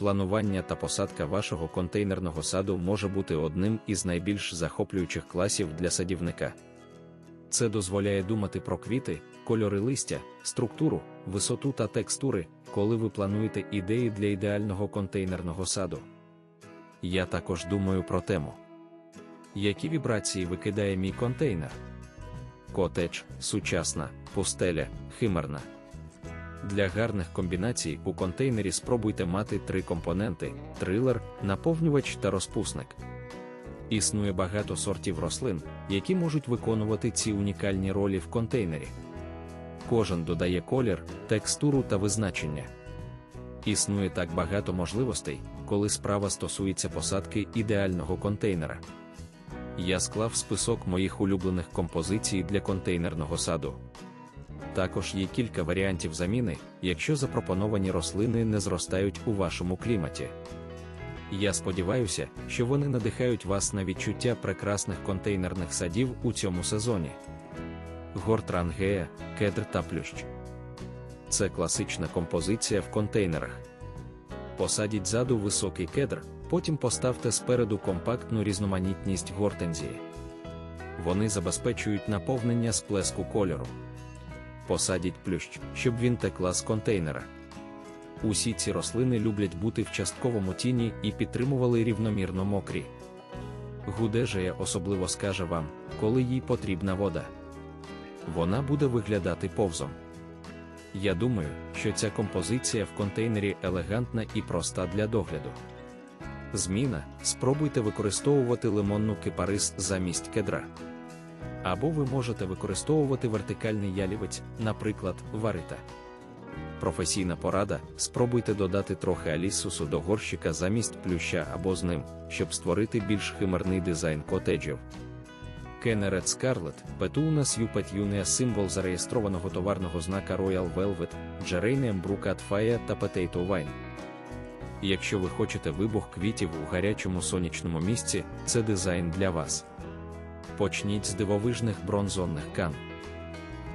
планування та посадка вашого контейнерного саду може бути одним із найбільш захоплюючих класів для садівника. Це дозволяє думати про квіти, кольори листя, структуру, висоту та текстури, коли ви плануєте ідеї для ідеального контейнерного саду. Я також думаю про тему. Які вібрації викидає мій контейнер? Котедж, сучасна, пустеля, химерна. Для гарних комбінацій у контейнері спробуйте мати три компоненти: трилер, наповнювач та розпусник. Існує багато сортів рослин, які можуть виконувати ці унікальні ролі в контейнері. Кожен додає колір, текстуру та визначення. Існує так багато можливостей, коли справа стосується посадки ідеального контейнера. Я склав список моїх улюблених композицій для контейнерного саду. Також є кілька варіантів заміни, якщо запропоновані рослини не зростають у вашому кліматі. Я сподіваюся, що вони надихають вас на відчуття прекрасних контейнерних садів у цьому сезоні. Горт рангея, кедр та плющ. Це класична композиція в контейнерах. Посадіть ззаду високий кедр, потім поставте спереду компактну різноманітність гортензії. Вони забезпечують наповнення сплеску кольору. Посадіть плющ, щоб він текла з контейнера. Усі ці рослини люблять бути в частковому тіні і підтримували рівномірно мокрі. Гудежея особливо скаже вам, коли їй потрібна вода. Вона буде виглядати повзом. Я думаю, що ця композиція в контейнері елегантна і проста для догляду. Зміна спробуйте використовувати лимонну кипарис замість кедра. Або ви можете використовувати вертикальний ялівець, наприклад, варита. Професійна порада: спробуйте додати трохи алісусу до горщика замість плюща або з ним, щоб створити більш химерний дизайн котеджів. Кенерет Scarlet, Петуна Сюпет Юнеа символ зареєстрованого товарного знака Royal Velvet, Brucat Faya та Potato Wine. Якщо ви хочете вибух квітів у гарячому сонячному місці, це дизайн для вас. Почніть з дивовижних бронзонних кан.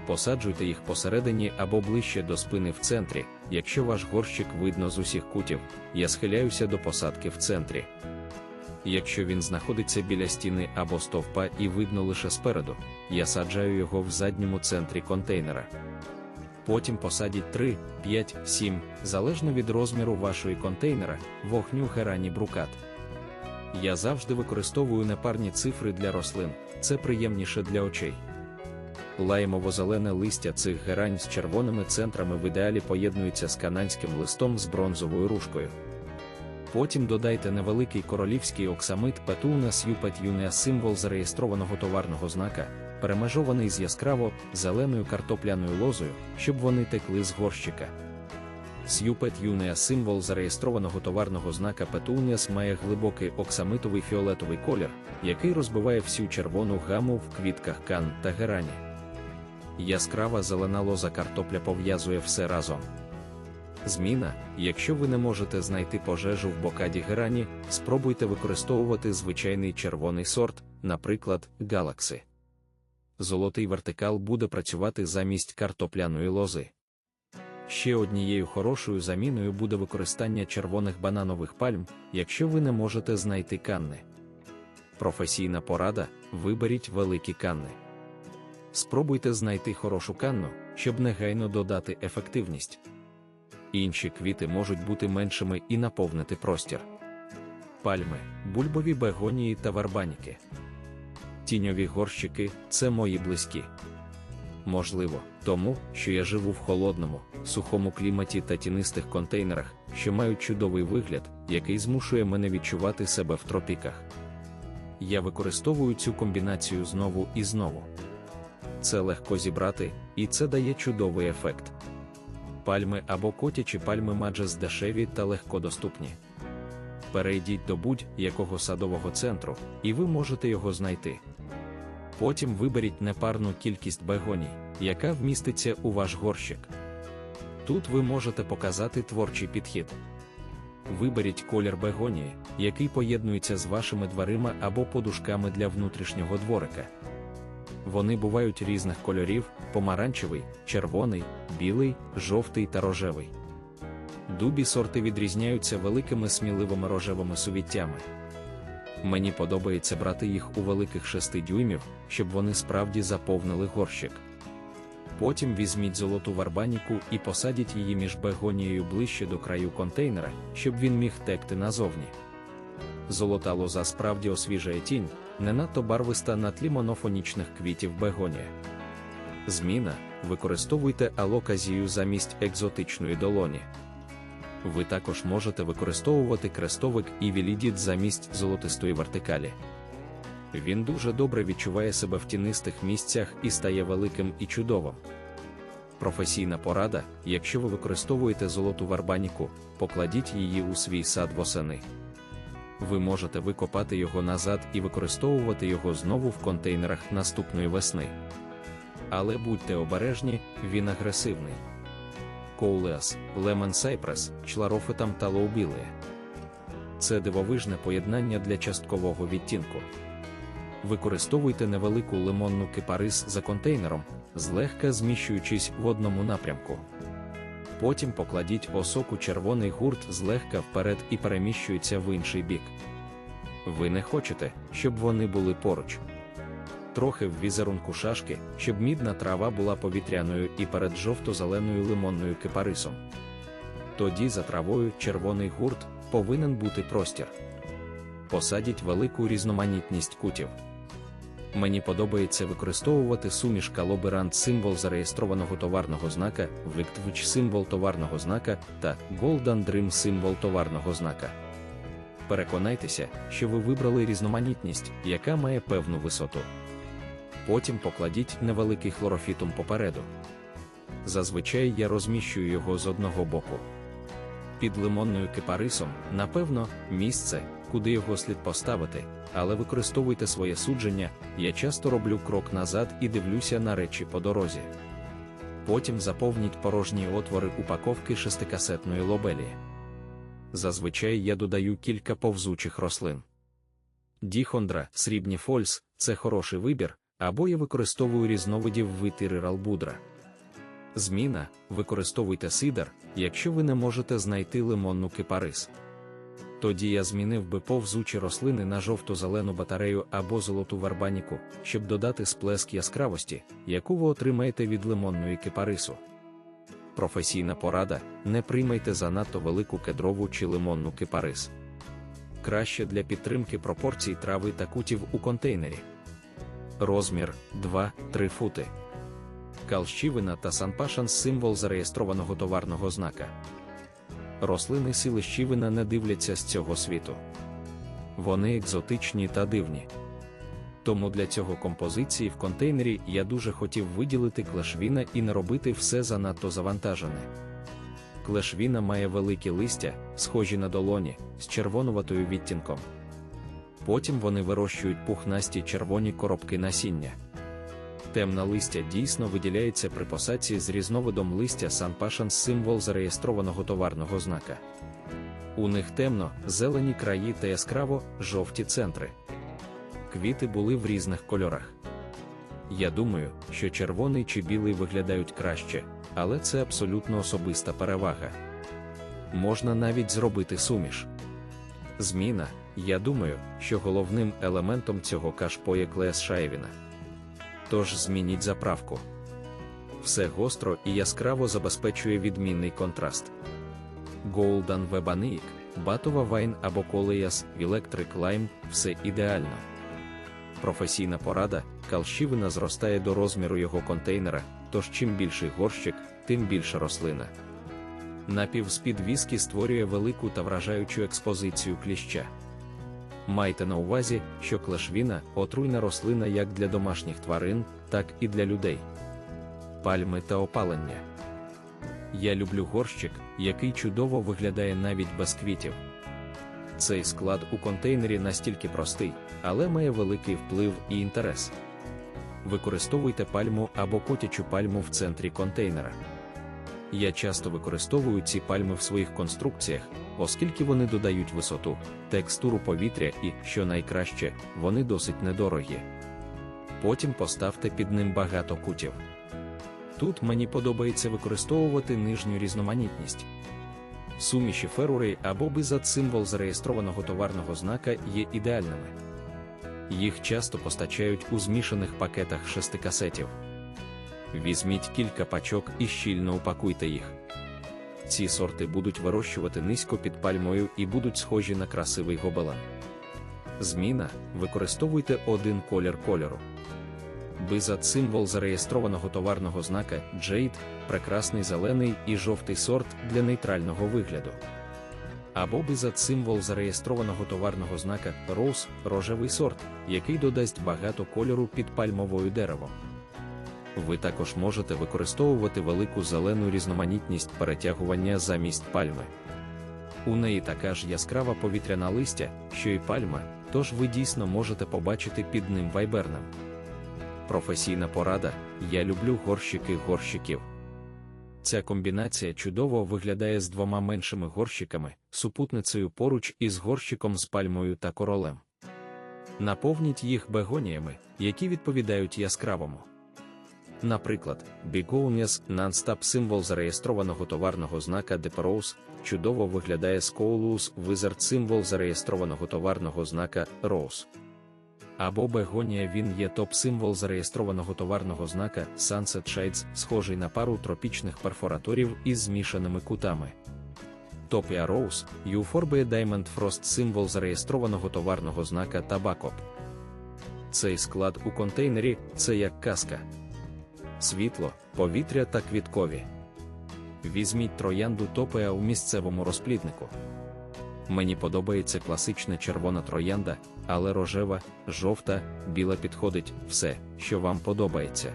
Посаджуйте їх посередині або ближче до спини в центрі. Якщо ваш горщик видно з усіх кутів, я схиляюся до посадки в центрі. Якщо він знаходиться біля стіни або стовпа і видно лише спереду, я саджаю його в задньому центрі контейнера. Потім посадіть 3, 5, 7, залежно від розміру вашої контейнера, вогню герані брукат. Я завжди використовую непарні цифри для рослин, це приємніше для очей. Лаймово-зелене листя цих герань з червоними центрами в ідеалі поєднується з канадським листом з бронзовою рушкою. Потім додайте невеликий королівський оксамит Петуна Сюпет Юнеа символ зареєстрованого товарного знака, перемежований з яскраво зеленою картопляною лозою, щоб вони текли з горщика. Сюпет Юнеа символ зареєстрованого товарного знака Петуніас має глибокий оксамитовий фіолетовий колір, який розбиває всю червону гаму в квітках кан та герані. Яскрава зелена лоза картопля пов'язує все разом. Зміна, якщо ви не можете знайти пожежу в бокаді герані, спробуйте використовувати звичайний червоний сорт, наприклад, галакси. Золотий вертикал буде працювати замість картопляної лози. Ще однією хорошою заміною буде використання червоних бананових пальм, якщо ви не можете знайти канни. Професійна порада виберіть великі канни. Спробуйте знайти хорошу канну, щоб негайно додати ефективність. Інші квіти можуть бути меншими і наповнити простір. Пальми, бульбові бегонії та варбаніки. Тіньові горщики це мої близькі. Можливо, тому, що я живу в холодному, сухому кліматі та тінистих контейнерах, що мають чудовий вигляд, який змушує мене відчувати себе в тропіках. Я використовую цю комбінацію знову і знову. Це легко зібрати, і це дає чудовий ефект. Пальми або котячі пальми маджес дешеві та легкодоступні. Перейдіть до будь-якого садового центру, і ви можете його знайти. Потім виберіть непарну кількість бегоній, яка вміститься у ваш горщик. Тут ви можете показати творчий підхід. Виберіть колір бегонії, який поєднується з вашими дверима або подушками для внутрішнього дворика. Вони бувають різних кольорів: помаранчевий, червоний, білий, жовтий та рожевий. Дубі сорти відрізняються великими сміливими рожевими сувіттями. Мені подобається брати їх у великих 6 дюймів, щоб вони справді заповнили горщик. Потім візьміть золоту варбаніку і посадіть її між бегонією ближче до краю контейнера, щоб він міг текти назовні. Золота лоза справді освіжає тінь, не надто барвиста на тлі монофонічних квітів бегонія. Зміна використовуйте алоказію замість екзотичної долоні. Ви також можете використовувати крестовик і вілідіт замість золотистої вертикалі. Він дуже добре відчуває себе в тінистих місцях і стає великим і чудовим. Професійна порада, якщо ви використовуєте золоту варбаніку, покладіть її у свій сад восени. Ви можете викопати його назад і використовувати його знову в контейнерах наступної весни. Але будьте обережні, він агресивний. Коулеас, Лемон Сайпрес, Чларофитам та Лоубілея. Це дивовижне поєднання для часткового відтінку. Використовуйте невелику лимонну кипарис за контейнером, злегка зміщуючись в одному напрямку. Потім покладіть осоку червоний гурт злегка вперед і переміщується в інший бік. Ви не хочете, щоб вони були поруч. Трохи в візерунку шашки, щоб мідна трава була повітряною і перед жовто-зеленою лимонною кипарисом. Тоді за травою червоний гурт повинен бути простір. Посадіть велику різноманітність кутів. Мені подобається використовувати суміш Калоберант символ зареєстрованого товарного знака, Виктвич символ товарного знака та Golden Dream символ товарного знака. Переконайтеся, що ви вибрали різноманітність, яка має певну висоту. Потім покладіть невеликий хлорофітум попереду. Зазвичай я розміщую його з одного боку. Під лимонною кипарисом, напевно, місце, куди його слід поставити, але використовуйте своє судження, я часто роблю крок назад і дивлюся на речі по дорозі. Потім заповніть порожні отвори упаковки шестикасетної лобелі. Зазвичай я додаю кілька повзучих рослин. Діхондра, срібні фольс це хороший вибір, або я використовую різновидів витири ралбудра. Зміна використовуйте сидр, якщо ви не можете знайти лимонну кипарис. Тоді я змінив би повзучі рослини на жовто-зелену батарею або золоту варбаніку, щоб додати сплеск яскравості, яку ви отримаєте від лимонної кипарису. Професійна порада: не приймайте занадто велику кедрову чи лимонну кипарис. Краще для підтримки пропорцій трави та кутів у контейнері. Розмір 2-3 фути. Калщівина та санпашан символ зареєстрованого товарного знака. Рослини силищівина не дивляться з цього світу. Вони екзотичні та дивні. Тому для цього композиції в контейнері я дуже хотів виділити клешвіна і не робити все занадто завантажене. Клешвіна має великі листя, схожі на долоні, з червонуватою відтінком. Потім вони вирощують пухнасті червоні коробки насіння. Темне листя дійсно виділяється при посадці з різновидом листя Санпашан символ зареєстрованого товарного знака. У них темно, зелені краї та яскраво жовті центри. Квіти були в різних кольорах. Я думаю, що червоний чи білий виглядають краще, але це абсолютно особиста перевага. Можна навіть зробити суміш. Зміна, я думаю, що головним елементом цього кашпо є клеас шаєвіна. Тож змініть заправку. Все гостро і яскраво забезпечує відмінний контраст. Golden Webanic, Батова Вайн або Колеяс, Electric Lime – все ідеально. Професійна порада, калщівина зростає до розміру його контейнера, тож чим більший горщик, тим більша рослина. Напів з-під віскі створює велику та вражаючу експозицію кліща. Майте на увазі, що клешвіна отруйна рослина як для домашніх тварин, так і для людей. Пальми та опалення. Я люблю горщик, який чудово виглядає навіть без квітів. Цей склад у контейнері настільки простий, але має великий вплив і інтерес. Використовуйте пальму або котячу пальму в центрі контейнера. Я часто використовую ці пальми в своїх конструкціях, оскільки вони додають висоту, текстуру повітря і, що найкраще, вони досить недорогі. Потім поставте під ним багато кутів. Тут мені подобається використовувати нижню різноманітність. суміші ферури або бизат символ зареєстрованого товарного знака є ідеальними. Їх часто постачають у змішаних пакетах шести касетів. Візьміть кілька пачок і щільно упакуйте їх. Ці сорти будуть вирощувати низько під пальмою і будуть схожі на красивий гобелен. Зміна використовуйте один колір кольору. Бизат символ зареєстрованого товарного знака Jade – прекрасний зелений і жовтий сорт для нейтрального вигляду. Або бизат символ зареєстрованого товарного знака Rose – рожевий сорт, який додасть багато кольору під пальмовою деревом. Ви також можете використовувати велику зелену різноманітність перетягування замість пальми. У неї така ж яскрава повітряна листя, що і пальма, тож ви дійсно можете побачити під ним вайберним. Професійна порада я люблю горщики горщиків. Ця комбінація чудово виглядає з двома меншими горщиками, супутницею поруч із горщиком з пальмою та королем. Наповніть їх бегоніями, які відповідають яскравому. Наприклад, Begonias Nonstop символ зареєстрованого товарного знака Deperos чудово виглядає з Coolus Wizard символ зареєстрованого товарного знака Rose. Або бегонія він є топ-символ зареєстрованого товарного знака Sunset Shades, схожий на пару тропічних перфораторів із змішаними кутами. Topia Rose, Euphorbia Diamond Frost символ зареєстрованого товарного знака Tabacop. Цей склад у контейнері це як казка. Світло, повітря та квіткові. Візьміть троянду топеа у місцевому розпліднику. Мені подобається класична червона троянда, але рожева, жовта, біла підходить все, що вам подобається.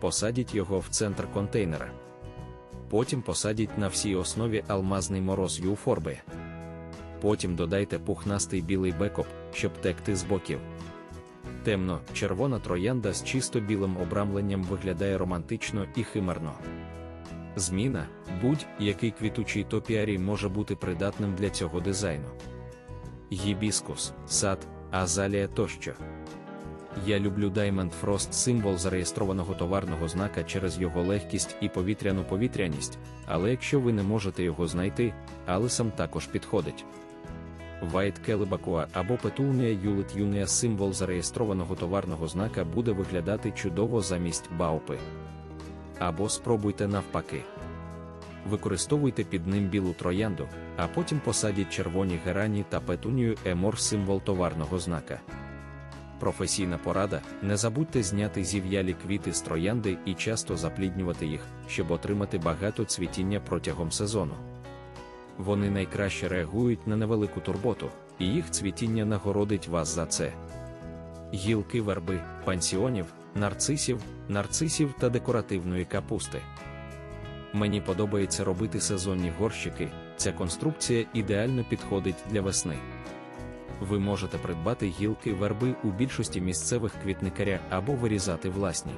Посадіть його в центр контейнера. Потім посадіть на всій основі алмазний мороз юфорби. Потім додайте пухнастий білий бекоп, щоб текти з боків. Темно, червона троянда з чисто білим обрамленням виглядає романтично і химерно. Зміна, будь-який квітучий топіарій може бути придатним для цього дизайну. Гібіскус, сад, азалія тощо. Я люблю Diamond Frost символ зареєстрованого товарного знака через його легкість і повітряну повітряність, але якщо ви не можете його знайти, алисам також підходить. White Келебакуа або Петулнія Юлит Юнія символ зареєстрованого товарного знака буде виглядати чудово замість баупи. Або спробуйте навпаки. Використовуйте під ним білу троянду, а потім посадіть червоні герані та петунію емор символ товарного знака. Професійна порада: не забудьте зняти зів'ялі квіти з троянди і часто запліднювати їх, щоб отримати багато цвітіння протягом сезону. Вони найкраще реагують на невелику турботу, і їх цвітіння нагородить вас за це. Гілки верби, пансіонів, нарцисів, нарцисів та декоративної капусти. Мені подобається робити сезонні горщики, ця конструкція ідеально підходить для весни. Ви можете придбати гілки верби у більшості місцевих квітникаря або вирізати власні.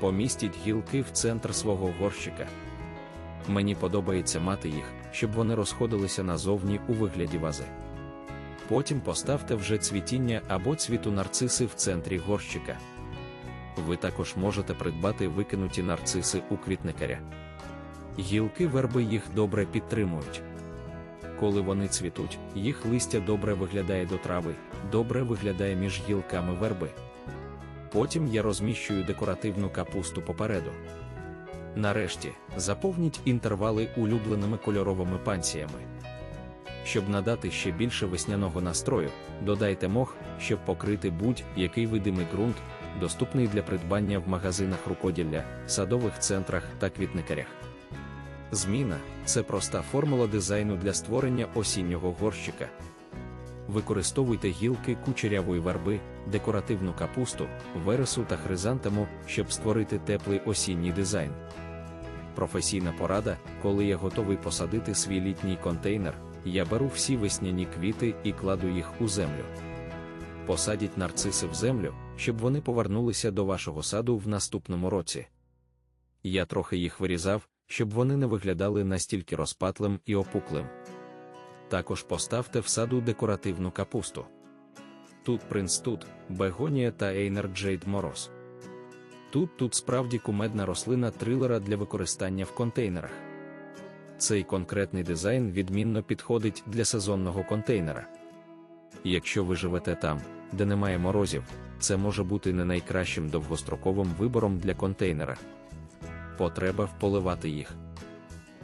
Помістіть гілки в центр свого горщика. Мені подобається мати їх, щоб вони розходилися назовні у вигляді вази. Потім поставте вже цвітіння або цвіту нарциси в центрі горщика. Ви також можете придбати викинуті нарциси у квітникаря. Гілки верби їх добре підтримують. Коли вони цвітуть, їх листя добре виглядає до трави, добре виглядає між гілками верби. Потім я розміщую декоративну капусту попереду. Нарешті, заповніть інтервали улюбленими кольоровими пансіями. Щоб надати ще більше весняного настрою, додайте мох, щоб покрити будь-який видимий ґрунт, доступний для придбання в магазинах рукоділля, садових центрах та квітникарях. Зміна це проста формула дизайну для створення осіннього горщика. Використовуйте гілки кучерявої верби, декоративну капусту, вересу та хризантему, щоб створити теплий осінній дизайн. Професійна порада, коли я готовий посадити свій літній контейнер, я беру всі весняні квіти і кладу їх у землю. Посадіть нарциси в землю, щоб вони повернулися до вашого саду в наступному році. Я трохи їх вирізав, щоб вони не виглядали настільки розпатлим і опуклим. Також поставте в саду декоративну капусту. Тут принц тут, бегонія та Ейнер Джейд Мороз. Тут тут справді кумедна рослина трилера для використання в контейнерах. Цей конкретний дизайн відмінно підходить для сезонного контейнера. Якщо ви живете там, де немає морозів, це може бути не найкращим довгостроковим вибором для контейнера. Потреба вполивати їх.